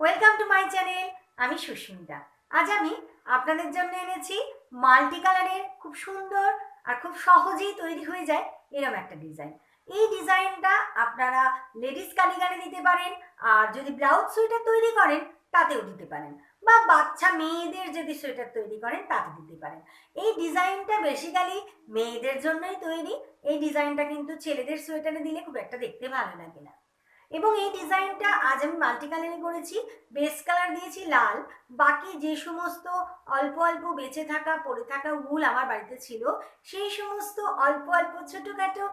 Welcome to my channel আমি সুস্মিতা। আজ আমি আপনাদের জন্য এনেছি মাল্টি কালারের খুব সুন্দর আর খুব সহজেই তৈরি হয়ে যায় এরকম একটা ডিজাইন এই ডিজাইনটা আপনারা লেডিস কার্ডিগানে দিতে পারেন আর যদি ব্লাউজ সোয়েটার তৈরি করেন তাতেও দিতে পারেন। বা বাচ্চা মেয়েদের যদি সোয়েটার তৈরি করেন তাতে দিতে পারেন। এই ডিজাইনটা বেসিক্যালি মেয়েদের জন্যই তৈরি। এই ডিজাইনটা কিন্তু ছেলেদের সোয়েটারে দিলে খুব একটা দেখতে ভালো লাগে না। এবং এই ডিজাইনটা আজ আমি মাল্টি কালারে করেছি। বেস কালার দিয়েছি লাল। বাকি যে সমস্ত অল্প অল্প বেঁচে থাকা, পড়ে থাকা উল আমার বাড়িতে ছিল, সেই সমস্ত অল্প অল্প ছোটোখাটো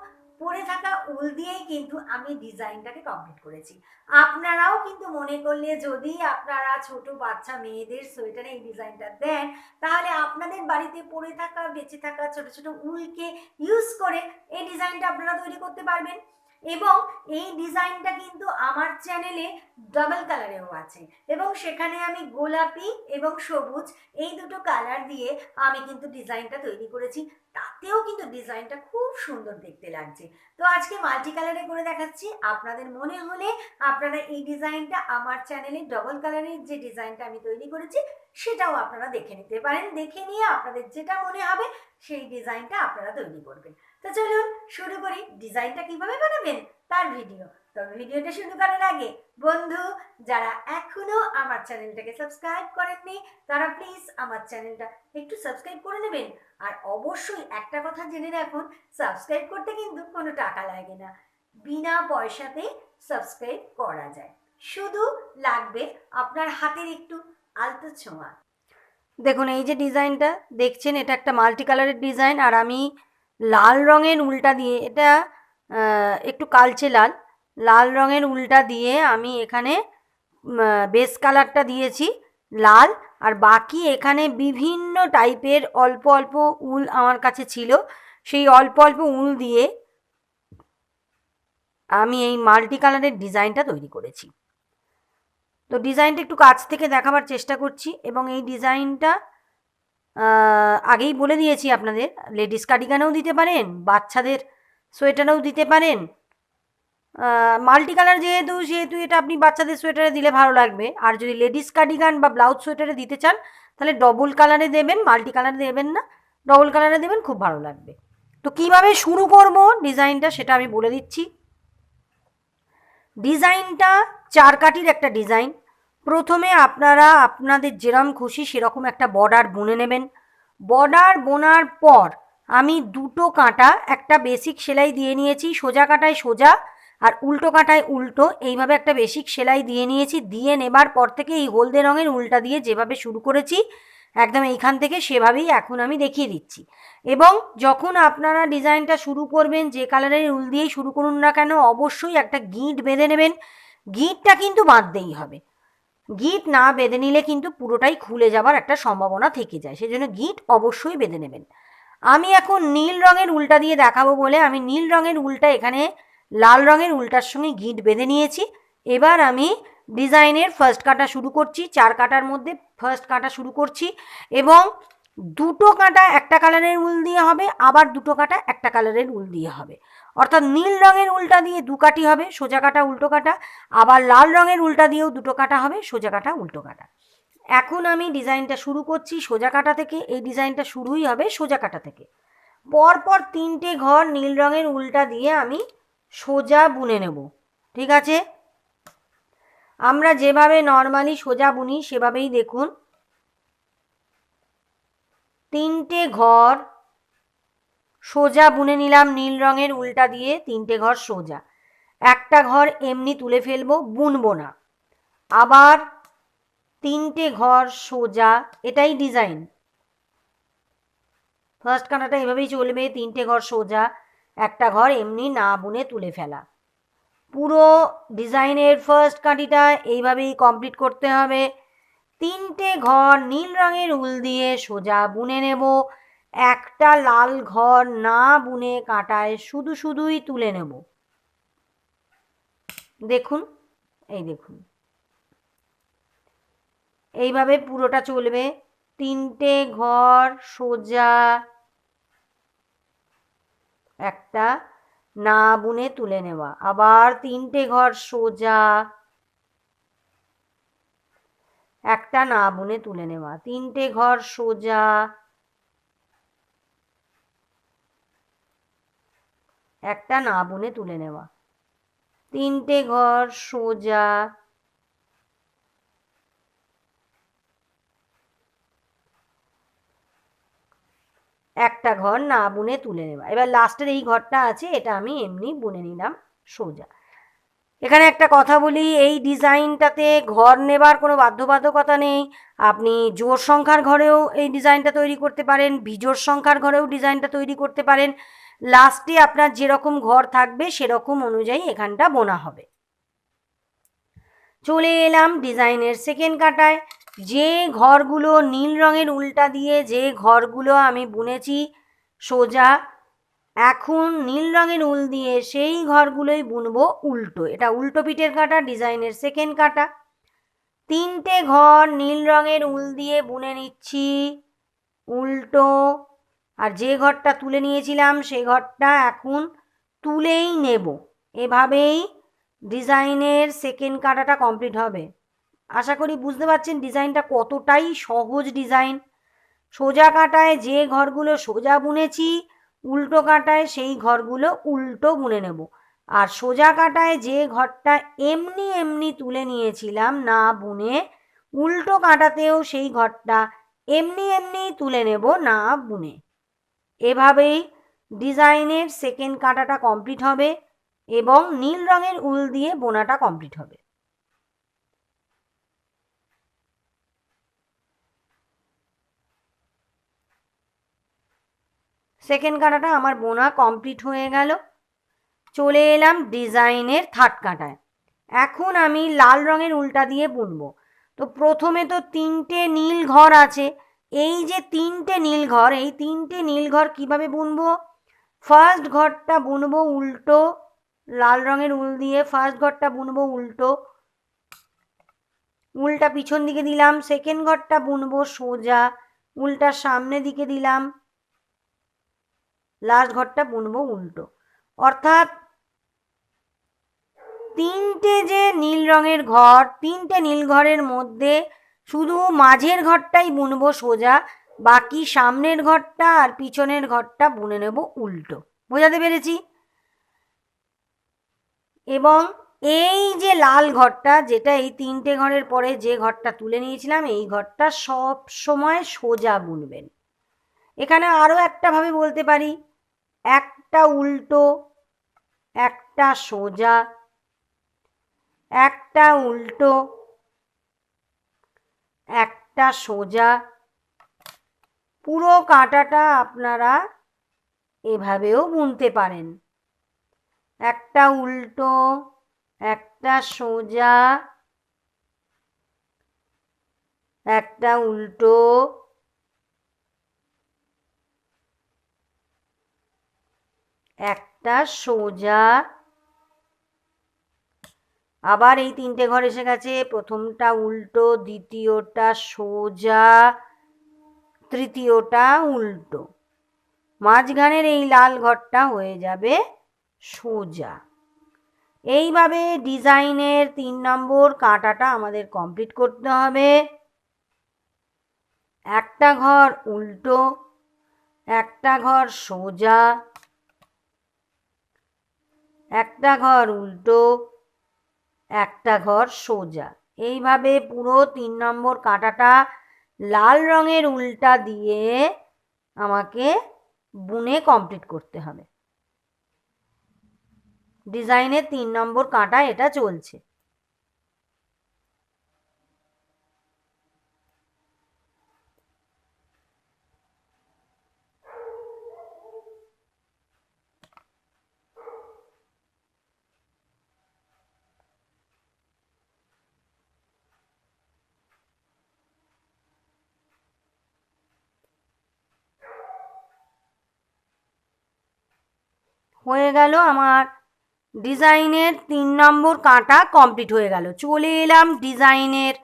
পরে থাকা উল দিয়েই কিন্তু আমি ডিজাইনটাকে কমপ্লিট করেছি। আপনারাও কিন্তু মনে করলে যদি আপনারা ছোট বাচ্চা মেয়েদের সোয়েটারে এই ডিজাইনটা দেন, তাহলে আপনাদের বাড়িতে পরে থাকা, বেঁচে থাকা ছোট ছোট উলকে ইউজ করে এই ডিজাইনটা আপনারা তৈরি করতে পারবেন। এবং এই ডিজাইনটা কিন্তু আমার চ্যানেলে ডাবল কালারেও আছে। এবং সেখানে আমি গোলাপি এবং সবুজ এই দুটো কালার দিয়ে আমি কিন্তু ডিজাইনটা তৈরি করেছি। তাতেও কিন্তু ডিজাইনটা খুব সুন্দর দেখতে লাগছে। তো আজকে মাল্টি কালারে করে দেখাচ্ছি। আপনাদের মনে হলে আপনারা এই ডিজাইনটা আমার চ্যানেলে ডবল কালারের যে ডিজাইনটা আমি তৈরি করেছি সেটাও আপনারা দেখে নিতে পারেন। দেখে নিয়ে আপনাদের যেটা মনে হবে সেই ডিজাইনটা আপনারা তৈরি করবেন। তো চলুন শুরু করি ডিজাইনটা কীভাবে বানাবেন তার ভিডিও। তবে ভিডিওটা শুরু করার আগে বন্ধু, যারা এখনও আমার চ্যানেলটাকে সাবস্ক্রাইব করেননি, তারা প্লিজ আমার চ্যানেলটা একটু সাবস্ক্রাইব করে নেবেন। আর অবশ্যই একটা কথা জেনে রাখুন, সাবস্ক্রাইব করতে কিন্তু কোনো টাকা লাগে না। বিনা পয়সাতে সাবস্ক্রাইব করা যায়। শুধু লাগবে আপনার হাতের একটু আলতো ছোঁয়া। দেখুন, এই যে ডিজাইনটা, দেখছেন, এটা একটা মাল্টি কালারের ডিজাইন, আর আমি লাল রঙের উল্টা দিয়ে, এটা একটু কালচে লাল লাল রঙের উল্টা দিয়ে আমি এখানে বেস কালারটা দিয়েছি, লাল, আর বাকি এখানে বিভিন্ন টাইপের অল্প অল্প উল আমার কাছে ছিল, সেই অল্প অল্প উল দিয়ে আমি এই মাল্টি কালারের ডিজাইনটা তৈরি করেছি। তো ডিজাইনটা একটু কাছ থেকে দেখাবার চেষ্টা করছি এবং এই ডিজাইনটা আগেই বলে দিয়েছি আপনাদের, লেডিস কার্ডিগানেও দিতে পারেন, বাচ্চাদের সোয়েটারেও দিতে পারেন। মাল্টি কালার যেহেতু, সেহেতু এটা আপনি বাচ্চাদের সোয়েটারে দিলে ভালো লাগবে। আর যদি লেডিস কার্ডিগান বা ব্লাউজ সোয়েটারে দিতে চান, তাহলে ডবল কালারে দেবেন মাল্টি কালারে দেবেন না, ডবল কালারে দেবেন, খুব ভালো লাগবে। তো কীভাবে শুরু করব ডিজাইনটা সেটা আমি বলে দিচ্ছি। ডিজাইনটা চার কাঠির একটা ডিজাইন। প্রথমে আপনারা আপনাদের যেরকম খুশি সেরকম একটা বর্ডার বুনে নেবেন। বর্ডার বোনার পর আমি দুটো কাঁটা, একটা বেসিক সেলাই দিয়ে নিয়েছি, সোজা কাঁটায় সোজা আর উল্টো কাঁটায় উল্টো। এইভাবে একটা বেসিক সেলাই দিয়ে নিয়েছি, দিয়ে নেবার পর থেকে এই হলদে রঙের উল্টা দিয়ে যেভাবে শুরু করেছি একদম এইখান থেকে সেভাবেই এখন আমি দেখিয়ে দিচ্ছি। এবং যখন আপনারা ডিজাইনটা শুরু করবেন, যে কালারের উল দিয়েই শুরু করুন না কেন, অবশ্যই একটা গিঁট বেঁধে নেবেন। গিঁটটা কিন্তু বাঁধতেই হবে। গিঁট না বেঁধে নিলে কিন্তু পুরোটাই খুলে যাবার একটা সম্ভাবনা থেকে যায়। সেজন্য গিঁট অবশ্যই বেঁধে নেবেন। আমি এখন নীল রঙের উল্টা দিয়ে দেখাবো বলে আমি নীল রঙের উল্টা এখানে লাল রঙের উল্টার সঙ্গে গিঁট বেঁধে নিয়েছি। এবার আমি ডিজাইনের ফার্স্ট কাটা শুরু করছি, চার কাটার মধ্যে ফার্স্ট কাটা শুরু করছি এবং দুটো কাঁটা একটা কালারের উল দিয়ে হবে, আবার দুটো কাঁটা একটা কালারের উল দিয়ে হবে। অর্থাৎ নীল রঙের উল্টা দিয়ে দু কাটি হবে, সোজা কাটা, উল্টো কাটা, আবার লাল রঙের উল্টা দিয়েও দুটো কাটা হবে, সোজা কাটা, উল্টো কাটা। এখন আমি ডিজাইনটা শুরু করছি, সোজা কাটা থেকে, এই ডিজাইনটা শুরুই হবে সোজা কাটা থেকে। পরপর তিনটে ঘর নীল রঙের উল্টা দিয়ে আমি সোজা বুনে নেব, ঠিক আছে? আমরা যেভাবে নর্মালি সোজা বুনি, সেভাবেই দেখুন। তিনটে ঘর সোজা বুনে নিলাম নীল রঙের উল্টা দিয়ে, তিনটে ঘর সোজা। একটা ঘর এমনি তুলে ফেলব, বুনবো না। আবার তিনটে ঘর সোজা, এটাই ডিজাইন। ফার্স্ট কাঁটাটা এভাবেই চলবে, তিনটে ঘর সোজা, একটা ঘর এমনি না বুনে তুলে ফেলা। পুরো ডিজাইনের ফার্স্ট কাঁটিটা এইভাবেই কমপ্লিট করতে হবে। তিনটে ঘর নীল রঙের উল দিয়ে সোজা বুনে নেব। একটা লাল ঘর না বুনে কাঁটায় শুধু শুধুই তুলে নেব। দেখুন, এই দেখুন। এইভাবে পুরোটা চলবে। তিনটে ঘর সোজা, একটা না বুনে তুলে নেওয়া। আবার তিনটে ঘর সোজা। একটা না বুনে তুলে নেওয়া। তিনটে ঘর সোজা। একটা না বুনে তুলে নেওয়া। তিনটে ঘর সোজা। একটা ঘর না বুনে তুলে নেওয়া। এবার লাস্টের এই ঘরটা আছে, এটা আমি এমনি বুনে নিলাম, সোজা। এখানে একটা কথা বলি, এই ডিজাইনটাতে ঘর নেবার কোনো বাধ্যবাধকতা নেই। আপনি জোর সংখ্যার ঘরেও এই ডিজাইনটা তৈরি করতে পারেন, বিজোড় সংখ্যার ঘরেও ডিজাইনটা তৈরি করতে পারেন। লাস্টে আপনার যেরকম ঘর থাকবে, সেরকম অনুযায়ী এখানটা বোনা হবে। চলে এলাম ডিজাইনের সেকেন্ড কাটায়। যে ঘরগুলো নীল রঙের উল্টা দিয়ে যে ঘরগুলো আমি বুনেছি সোজা, এখন নীল রঙের উল দিয়ে সেই ঘরগুলোই বুনবো উল্টো। এটা উল্টো পিঠের কাটা, ডিজাইনের সেকেন্ড কাটা। তিনটে ঘর নীল রঙের উল দিয়ে বুনে নিচ্ছি উল্টো। আর যে ঘরটা তুলে নিয়েছিলাম, সেই ঘরটা এখন তুলেই নেব। এভাবেই ডিজাইনের সেকেন্ড কাটাটা কমপ্লিট হবে। আশা করি বুঝতে পারছেন ডিজাইনটা কতটাই সহজ ডিজাইন। সোজা কাটায় যে ঘরগুলো সোজা বুনেছি, উল্টো কাটায় সেই ঘরগুলো উল্টো বুনে নেব। আর সোজা কাটায় যে ঘরটা এমনি এমনি তুলে নিয়েছিলাম না বুনে, উল্টো কাটাতেও সেই ঘরটা এমনি এমনি তুলে নেব না বুনে। এভাবেই ডিজাইনের সেকেন্ড কাটাটা কমপ্লিট হবে এবং নীল রঙের উল দিয়ে বোনাটা কমপ্লিট হবে। সেকেন্ড কাঁটাটা আমার বোনা কমপ্লিট হয়ে গেল। চলে এলাম ডিজাইনের থার্ড কাঁটায়। এখন আমি লাল রঙের উল্টা দিয়ে বুনবো। তো প্রথমে তো তিনটে নীল ঘর আছে। এই যে তিনটে নীল ঘর, এই তিনটে নীল ঘর কীভাবে বুনবো? ফার্স্ট ঘরটা বুনবো উল্টো, লাল রঙের উল দিয়ে ফার্স্ট ঘরটা বুনবো উল্টো। উলটা পিছন দিকে দিলাম। সেকেন্ড ঘরটা বুনবো সোজা। উলটা সামনে দিকে দিলাম। লাস্ট ঘরটা বুনবো উল্টো। অর্থাৎ তিনটে যে নীল রঙের ঘর, তিনটে নীল ঘরের মধ্যে শুধু মাঝের ঘরটাই বুনবো সোজা, বাকি সামনের ঘরটা আর পিছনের ঘরটা বুনে নেব উল্টো। বোঝাতে পেরেছি? এবং এই যে লাল ঘরটা, যেটা এই তিনটে ঘরের পরে যে ঘরটা তুলে নিয়েছিলাম, এই ঘরটা সব সময় সোজা বুনবেন। এখানে আরও একটা ভাবে বলতে পারি। একটা উল্টো, একটা সোজা, একটা উল্টো, একটা সোজা। পুরো কাঁটাটা আপনারা এভাবেও বুনতে পারেন। একটা উল্টো, একটা সোজা, একটা উল্টো একটা সোজা। আবার এই তিনটে ঘর এসে গেছে। প্রথমটা উল্টো, দ্বিতীয়টা সোজা, তৃতীয়টা উল্টো। মাঝখানের এই লাল ঘরটা হয়ে যাবে সোজা। এইভাবে ডিজাইনের তিন নম্বর কাঁটাটা আমাদের কমপ্লিট করতে হবে। একটা ঘর উল্টো, একটা ঘর সোজা। একটা ঘর উল্টো, একটা ঘর সোজা। এইভাবে পুরো তিন নম্বর কাঁটাটা লাল রঙের উল্টা দিয়ে আমাকে বুনে কমপ্লিট করতে হবে। ডিজাইনের তিন নম্বর কাঁটা এটা চলছে। হয়ে গেল আমার ডিজাইনের তিন নম্বর কাঁটা কমপ্লিট হয়ে গেল। চলে এলাম ডিজাইনের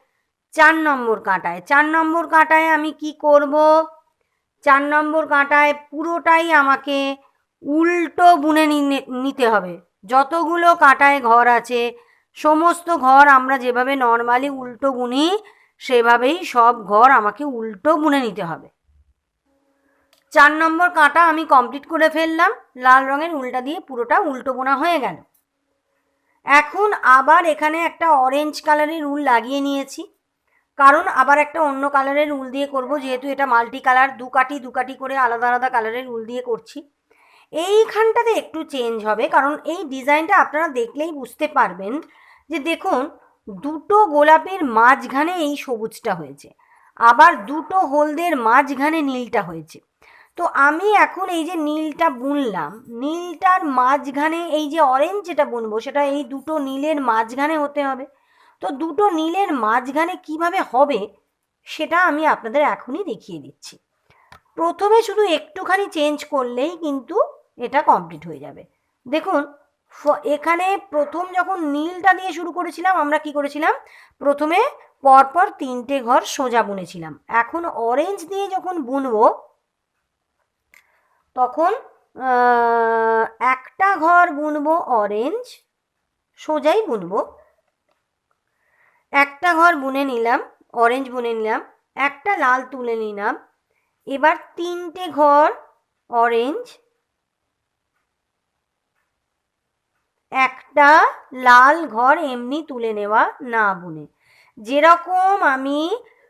চার নম্বর কাঁটায়। চার নম্বর কাঁটায় আমি কি করব? চার নম্বর কাঁটায় পুরোটাই আমাকে উল্টো বুনে নিতে হবে। যতগুলো কাঁটায় ঘর আছে, সমস্ত ঘর আমরা যেভাবে নর্মালি উল্টো বুনি, সেভাবেই সব ঘর আমাকে উল্টো বুনে নিতে হবে। চার নম্বর কাঁটা আমি কমপ্লিট করে ফেললাম, লাল রঙের উল্টা দিয়ে পুরোটা উল্টো বোনা হয়ে গেল। এখন আবার এখানে একটা অরেঞ্জ কালারের উল লাগিয়ে নিয়েছি। কারণ আবার একটা অন্য কালারের উল দিয়ে করব, যেহেতু এটা মাল্টি কালার দু কাটি দু কাটি করে আলাদা আলাদা কালারের উল দিয়ে করছি। এইখানটাতে একটু চেঞ্জ হবে, কারণ এই ডিজাইনটা আপনারা দেখলেই বুঝতে পারবেন যে দেখুন, দুটো গোলাপের মাঝখানে এই সবুজটা হয়েছে, আবার দুটো হলদের মাঝখানে নীলটা হয়েছে। তো আমি এখন এই যে নীলটা বুনলাম, নীলটার মাঝখানে এই যে অরেঞ্জ যেটা বুনবো, সেটা এই দুটো নীলের মাঝখানে হতে হবে। তো দুটো নীলের মাঝখানে কীভাবে হবে, সেটা আমি আপনাদের এখনই দেখিয়ে দিচ্ছি। প্রথমে শুধু একটুখানি চেঞ্জ করলেই কিন্তু এটা কমপ্লিট হয়ে যাবে। দেখুন এখানে প্রথম যখন নীলটা দিয়ে শুরু করেছিলাম, আমরা কি করেছিলাম, প্রথমে পরপর তিনটে ঘর সোজা বুনেছিলাম। এখন অরেঞ্জ দিয়ে যখন বুনবো তখন একটা ঘর বুনবো অরেঞ্জ সোজাই বুনবো। একটা ঘর বুনে নিলাম অরেঞ্জ বুনে নিলাম, একটা লাল তুলে নিলাম। এবার তিনটে ঘর অরেঞ্জ একটা লাল ঘর এমনি তুলে নেওয়া না বুনে। যেরকম আমি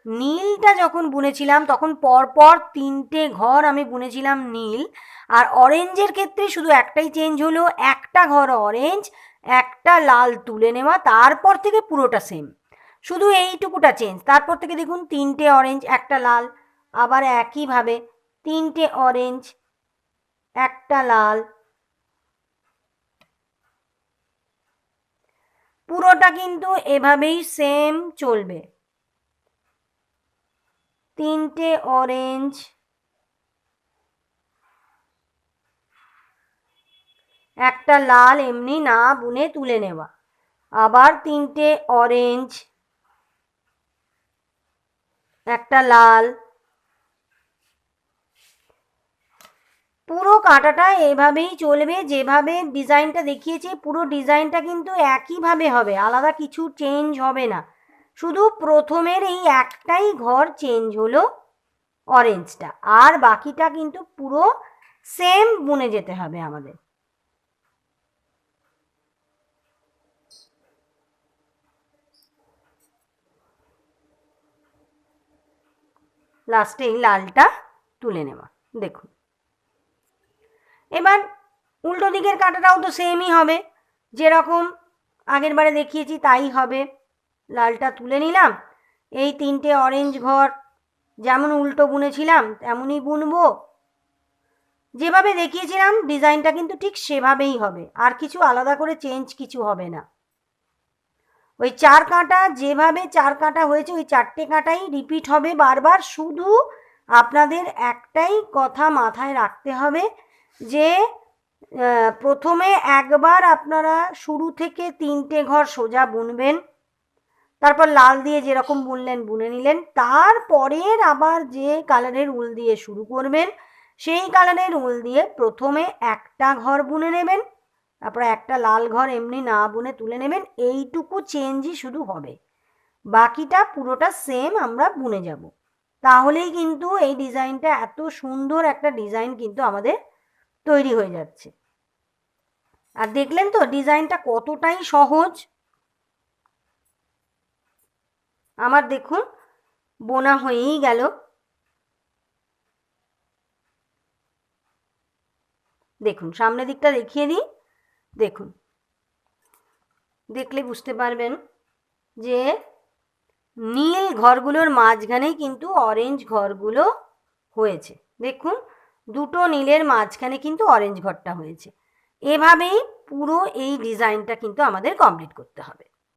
নীলটা যখন বুনেছিলাম, তখন পরপর তিনটে ঘর আমি বুনেছিলাম নীল। আর অরেঞ্জের ক্ষেত্রে শুধু একটাই চেঞ্জ হলো, একটা ঘর অরেঞ্জ একটা লাল তুলে নেওয়া, তারপর থেকে পুরোটা সেম শুধু এইটুকুটা চেঞ্জ তারপর থেকে দেখুন, তিনটে অরেঞ্জ একটা লাল, আবার একইভাবে তিনটে অরেঞ্জ একটা লাল। পুরোটা কিন্তু এভাবেই সেম চলবে। তিনটে অরেঞ্জ একটা লাল, এমনি না বুনে তুলে নেওয়া। আবার তিনটে অরেঞ্জ একটা লাল। পুরো কাঁটাটা এভাবেই চলবে, যেভাবে ডিজাইনটা দেখিয়েছি, পুরো ডিজাইনটা কিন্তু একইভাবে হবে, আলাদা কিছু চেঞ্জ হবে না। শুধু প্রথমের এই একটাই ঘর চেঞ্জ হলো অরেঞ্জটা আর বাকিটা কিন্তু পুরো সেম বুনে যেতে হবে আমাদের। লাস্টে এই লালটা তুলে নেওয়া। দেখুন। এবার উল্টো দিকের কাঁটাটাও তো সেমই হবে। যেরকম আগের বারে দেখিয়েছি, তাই হবে। লালটা তুলে নিলাম। এই তিনটে অরেঞ্জ ঘর, যেমন উল্টো বুনেছিলাম, তেমনই বুনবো। যেভাবে দেখিয়েছিলাম, ডিজাইনটা কিন্তু ঠিক সেভাবেই হবে। আর কিছু আলাদা করে চেঞ্জ কিছু হবে না। ওই চার কাঁটা, যেভাবে চার কাঁটা হয়েছে, ওই চারটে কাঁটাই রিপিট হবে বারবার। শুধু আপনাদের একটাই কথা মাথায় রাখতে হবে যে প্রথমে একবার আপনারা শুরু থেকে তিনটে ঘর সোজা বুনবেন। তারপর লাল দিয়ে যেরকম বুনলেন, বুনে নিলেন। তারপরের আবার যে কালারের উল দিয়ে শুরু করবেন, সেই কালারের উল দিয়ে প্রথমে একটা ঘর বুনে নেবেন, তারপর একটা লাল ঘর এমনি না বুনে তুলে নেবেন, এইটুকু চেঞ্জই শুধু হবে। বাকিটা পুরোটা সেম আমরা বুনে যাব। তাহলেই কিন্তু এই ডিজাইনটা এত সুন্দর একটা ডিজাইন কিন্তু আমাদের তৈরি হয়ে যাচ্ছে। আর দেখলেন তো, ডিজাইনটা কতটাই সহজ। আমার দেখুন, বোনা হয়েই গেল। দেখুন, সামনের দিকটা দেখিয়ে দিই। দেখুন, দেখলে বুঝতে পারবেন যে নীল ঘরগুলোর মাঝখানেই কিন্তু অরেঞ্জ ঘরগুলো হয়েছে। দেখুন, দুটো নীলের মাঝখানে কিন্তু অরেঞ্জ ঘরটা হয়েছে। এভাবেই পুরো এই ডিজাইনটা কিন্তু আমাদের কমপ্লিট করতে হবে।